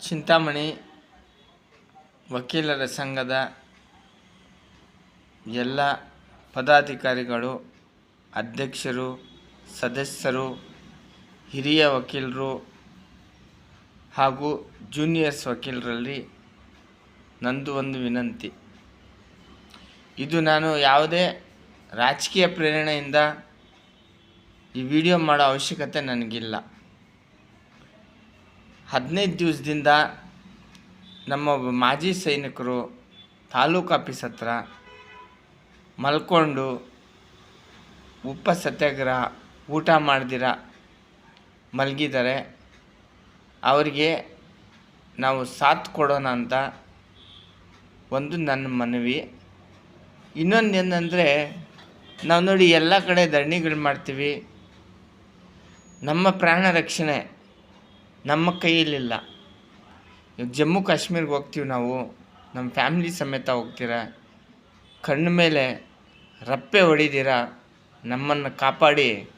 ಚಿಂತಾಮಣಿ, ವಕೀಲರ ಸಂಘದ ಎಲ್ಲ ಪದಾಧಿಕಾರಿಗಳು, ಅಧ್ಯಕ್ಷರು, ಸದಸ್ಯರು, ಹಿರಿಯ ವಕೀಲರು ಹಾಗೂ ಜೂನಿಯರ್ಸ್ ವಕೀಲರಲ್ಲಿ ನಂದು ಒಂದು ವಿನಂತಿ. ಇದು ನಾನು ಯಾವುದೇ ರಾಜಕೀಯ ಪ್ರೇರಣೆಯಿಂದ ಈ ವಿಡಿಯೋ ಮಾಡೋ ಅವಶ್ಯಕತೆ ನನಗಿಲ್ಲ. ಹದಿನೈದು ದಿವಸದಿಂದ ನಮ್ಮ ಮಾಜಿ ಸೈನಿಕರು ತಾಲೂಕು ಆಫೀಸ್ ಹತ್ರ ಮಲ್ಕೊಂಡು ಉಪ್ಪ ಸತ್ಯಾಗ್ರಹ ಊಟ ಮಾಡ್ದಿರ ಮಲಗಿದ್ದಾರೆ. ಅವರಿಗೆ ನಾವು ಸಾಥ್ ಕೊಡೋಣ ಅಂತ ಒಂದು ನನ್ನ ಮನವಿ. ಇನ್ನೊಂದು ಏನಂದರೆ ನಾವು ನೋಡಿ ಎಲ್ಲ ಕಡೆ ಧರಣಿಗಳು ಮಾಡ್ತೀವಿ. ನಮ್ಮ ಪ್ರಾಣ ರಕ್ಷಣೆ ನಮ್ಮ ಕೈಯಲ್ಲಿಲ್ಲ. ಈಗ ಜಮ್ಮು ಕಾಶ್ಮೀರ್ಗೆ ಹೋಗ್ತೀವಿ ನಾವು, ನಮ್ಮ ಫ್ಯಾಮ್ಲಿ ಸಮೇತ ಹೋಗ್ತೀರ? ಕಣ್ಣ ಮೇಲೆ ರಪ್ಪೆ ಹೊಡಿದಿರ? ನಮ್ಮನ್ನು ಕಾಪಾಡಿ,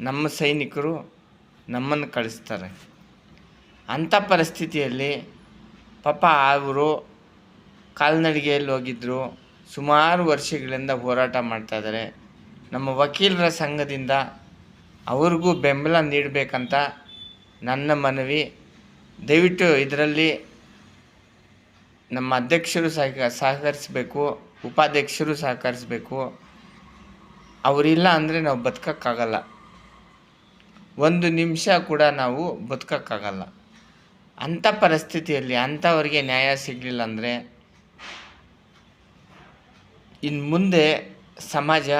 ನಮ್ಮ ಸೈನಿಕರು ನಮ್ಮನ್ನು ಕಳಿಸ್ತಾರೆ. ಅಂಥ ಪರಿಸ್ಥಿತಿಯಲ್ಲಿ ಪಾಪ ಅವರು ಕಾಲ್ನಡಿಗೆಯಲ್ಲಿ ಹೋಗಿದ್ದರು ಸುಮಾರು ವರ್ಷಗಳಿಂದ ಹೋರಾಟ ಮಾಡ್ತಾಯಿದ್ದಾರೆ ನಮ್ಮ ವಕೀಲರ ಸಂಘದಿಂದ ಅವ್ರಿಗೂ ಬೆಂಬಲ ನೀಡಬೇಕಂತ ನನ್ನ ಮನವಿ, ದಯವಿಟ್ಟು ಇದರಲ್ಲಿ ನಮ್ಮ ಅಧ್ಯಕ್ಷರು ಸಹ ಸಹಕರಿಸಬೇಕು, ಉಪಾಧ್ಯಕ್ಷರು ಸಹಕರಿಸಬೇಕು. ಅವರಿಲ್ಲ ಅಂದರೆ ನಾವು ಬದುಕೋಕ್ಕಾಗಲ್ಲ. ಒಂದು ನಿಮಿಷ ಕೂಡ ನಾವು ಬದುಕೋಕ್ಕಾಗಲ್ಲ. ಅಂಥ ಪರಿಸ್ಥಿತಿಯಲ್ಲಿ, ಅಂಥವರಿಗೆ ನ್ಯಾಯ ಸಿಗಲಿಲ್ಲ ಅಂದರೆ ಇನ್ನು ಮುಂದೆ ಸಮಾಜ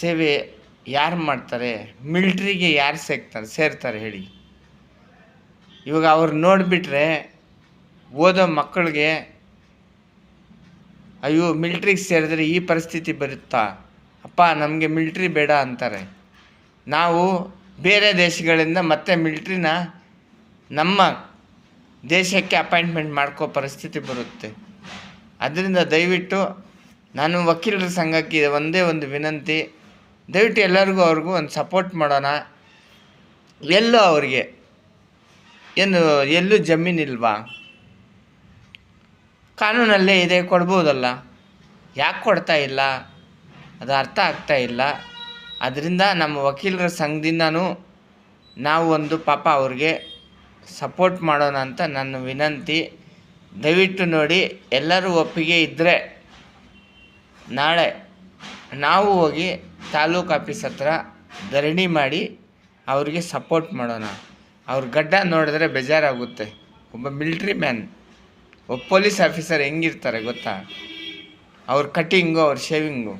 ಸೇವೆ ಯಾರು ಮಾಡ್ತಾರೆ? ಮಿಲ್ಟ್ರಿಗೆ ಯಾರು ಸೇರ್ತಾರೆ ಸೇರ್ತಾರೆ ಹೇಳಿ. ಇವಾಗ ಅವ್ರು ನೋಡಿಬಿಟ್ರೆ ಓದೋ ಮಕ್ಕಳಿಗೆ, ಅಯ್ಯೋ, ಮಿಲ್ಟ್ರಿಗೆ ಸೇರಿದ್ರೆ ಈ ಪರಿಸ್ಥಿತಿ ಬರುತ್ತಾ? ಅಪ್ಪ, ನಮಗೆ ಮಿಲ್ಟ್ರಿ ಬೇಡ ಅಂತಾರೆ. ನಾವು ಬೇರೆ ದೇಶಗಳಿಂದ ಮತ್ತೆ ಮಿಲ್ಟ್ರಿನ ನಮ್ಮ ದೇಶಕ್ಕೆ ಅಪಾಯಿಂಟ್ಮೆಂಟ್ ಮಾಡ್ಕೋ ಪರಿಸ್ಥಿತಿ ಬರುತ್ತೆ. ಅದರಿಂದ ದಯವಿಟ್ಟು ನಾನು ವಕೀಲರ ಸಂಘಕ್ಕೆ ಒಂದೇ ಒಂದು ವಿನಂತಿ ದಯವಿಟ್ಟು ಎಲ್ಲರಿಗೂ ಅವ್ರಿಗೂ ಒಂದು ಸಪೋರ್ಟ್ ಮಾಡೋಣ. ಎಲ್ಲೋ ಅವರಿಗೆ. ಏನು, ಎಲ್ಲೂ ಜಮೀನಿಲ್ವಾ ಕಾನೂನಲ್ಲೇ ಇದೆ, ಕೊಡ್ಬೋದಲ್ಲ. ಯಾಕೆ ಕೊಡ್ತಾ ಇಲ್ಲ? ಅದು ಅರ್ಥ ಆಗ್ತಾ ಇಲ್ಲ. ಅದರಿಂದ ನಮ್ಮ ವಕೀಲರ ಸಂಘದಿಂದನೂ ನಾವು ಒಂದು ಪಾಪ ಅವ್ರಿಗೆ ಸಪೋರ್ಟ್ ಮಾಡೋಣ ಅಂತ ನನ್ನ ವಿನಂತಿ. ದಯವಿಟ್ಟು ನೋಡಿ, ಎಲ್ಲರೂ ಒಪ್ಪಿಗೆ ಇದ್ದರೆ ನಾಳೆ ನಾವು ಹೋಗಿ ತಾಲೂಕು ಆಫೀಸ್ ಹತ್ರ ಧರಣಿ ಮಾಡಿ ಅವ್ರಿಗೆ ಸಪೋರ್ಟ್ ಮಾಡೋಣ. ಅವ್ರ ಗಡ್ಡ ನೋಡಿದ್ರೆ ಬೇಜಾರಾಗುತ್ತೆ. ಒಬ್ಬ ಮಿಲ್ಟ್ರಿ ಮ್ಯಾನ್, ಒಬ್ಬ ಪೊಲೀಸ್ ಆಫೀಸರ್ ಹೆಂಗಿರ್ತಾರೆ ಗೊತ್ತಾ? ಅವ್ರ ಕಟ್ಟಿಂಗು ಅವ್ರ ಶೇವಿಂಗು.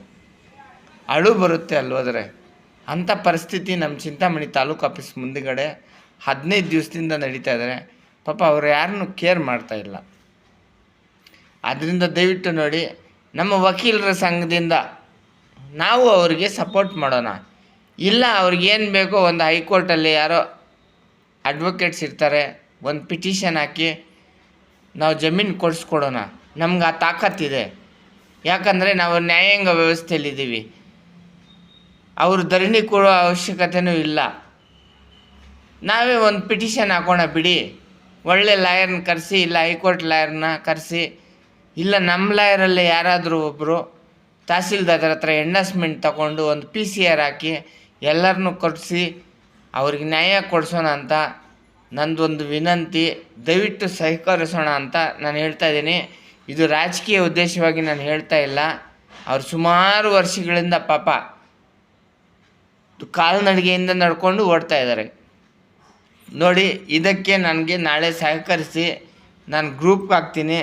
ಅಳು ಬರುತ್ತೆ ಅಲ್ಲೋದ್ರೆ ಅಂಥ ಪರಿಸ್ಥಿತಿ ನಮ್ಮ ಚಿಂತಾಮಣಿ ತಾಲೂಕು ಆಫೀಸ್ ಮುಂದುಗಡೆ ಹದಿನೈದು ದಿವಸದಿಂದ ನಡೀತಾ ಇದ್ದಾರೆ ಪಾಪ ಅವರು ಯಾರನ್ನೂ ಕೇರ್ ಮಾಡ್ತಾ ಇಲ್ಲ. ಆದ್ದರಿಂದ ದಯವಿಟ್ಟು ನೋಡಿ, ನಮ್ಮ ವಕೀಲರ ಸಂಘದಿಂದ ನಾವು ಅವರಿಗೆ ಸಪೋರ್ಟ್ ಮಾಡೋಣ. ಇಲ್ಲ ಅವ್ರಿಗೇನು ಬೇಕೋ ಒಂದು ಹೈಕೋರ್ಟಲ್ಲಿ ಯಾರೋ ಅಡ್ವೊಕೇಟ್ಸ್ ಇರ್ತಾರೆ, ಒಂದು ಪಿಟಿಷನ್ ಹಾಕಿ ನಾವು ಜಮೀನು ಕೊಡಿಸ್ಕೊಡೋಣ. ನಮ್ಗೆ ಆ ತಾಕತ್ತಿದೆ ಯಾಕಂದರೆ ನಾವು ನ್ಯಾಯಾಂಗ ವ್ಯವಸ್ಥೆಯಲ್ಲಿದ್ದೀವಿ ಅವರು ಧರಣಿ ಕೊಡೋ ಅವಶ್ಯಕತೆಯೂ ಇಲ್ಲ. ನಾವೇ ಒಂದು ಪಿಟಿಷನ್ ಹಾಕೋಣ ಬಿಡಿ. ಒಳ್ಳೆ ಲಾಯರ್ನ ಕರೆಸಿ, ಇಲ್ಲ ಹೈಕೋರ್ಟ್ ಲಾಯರ್ನ ಕರೆಸಿ, ಇಲ್ಲ ನಮ್ಮ ಲಾಯರಲ್ಲೇ ಯಾರಾದರೂ ಒಬ್ಬರು ತಹಸೀಲ್ದಾರ್ ಹತ್ರ ಎಂಡಸ್ಮೆಂಟ್ ತಗೊಂಡು ಒಂದು ಪಿ ಸಿ ಆರ್ ಹಾಕಿ ಎಲ್ಲರನ್ನೂ ಕೊಡಿಸಿ ಅವ್ರಿಗೆ ನ್ಯಾಯ ಕೊಡಿಸೋಣ ಅಂತ ನಂದೊಂದು ವಿನಂತಿ. ದಯವಿಟ್ಟು ಸಹಕರಿಸೋಣ ಅಂತ ನಾನು ಹೇಳ್ತಾ ಇದ್ದೀನಿ. ಇದು ರಾಜಕೀಯ ಉದ್ದೇಶವಾಗಿ ನಾನು ಹೇಳ್ತಾ ಇಲ್ಲ. ಅವ್ರು ಸುಮಾರು ವರ್ಷಗಳಿಂದ ಪಾಪ ಕಾಲ್ನಡಿಗೆಯಿಂದ ನಡ್ಕೊಂಡು ಓಡ್ತಾ ಇದ್ದಾರೆ. ನೋಡಿ, ಇದಕ್ಕೆ ನನಗೆ ನಾಳೆ ಸಹಕರಿಸಿ ನಾನು ಗ್ರೂಪ್ಗೆ ಹಾಕ್ತೀನಿ.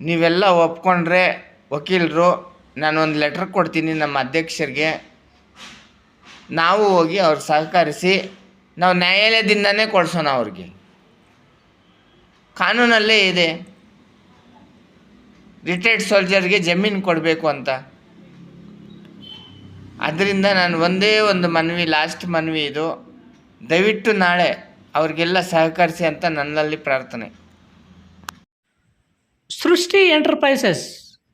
ನೀವೆಲ್ಲ ಒಪ್ಕೊಂಡ್ರೆ ವಕೀಲರು ನಾನು ಒಂದು ಲೆಟ್ರ್ ಕೊಡ್ತೀನಿ ನಮ್ಮ ಅಧ್ಯಕ್ಷರಿಗೆ. ನಾವು ಹೋಗಿ ಅವ್ರು ಸಹಕರಿಸಿ ನಾವು ನ್ಯಾಯಾಲಯದಿಂದನೇ ಕೊಡ್ಸೋಣ ಅವ್ರಿಗೆ. ಕಾನೂನಲ್ಲೇ ಇದೆ. ರಿಟೈರ್ಡ್ ಸೋಲ್ಜರ್ಗೆ ಜಮೀನು ಕೊಡಬೇಕು ಅಂತ. ಅದರಿಂದ ನಾನು ಒಂದೇ ಒಂದು ಮನವಿ ಲಾಸ್ಟ್ ಮನವಿ ಇದು. ದಯವಿಟ್ಟು ನಾಳೆ ಅವ್ರಿಗೆಲ್ಲ ಸಹಕರಿಸಿ ಅಂತ ನನ್ನಲ್ಲಿ ಪ್ರಾರ್ಥನೆ. Srishti enterprises.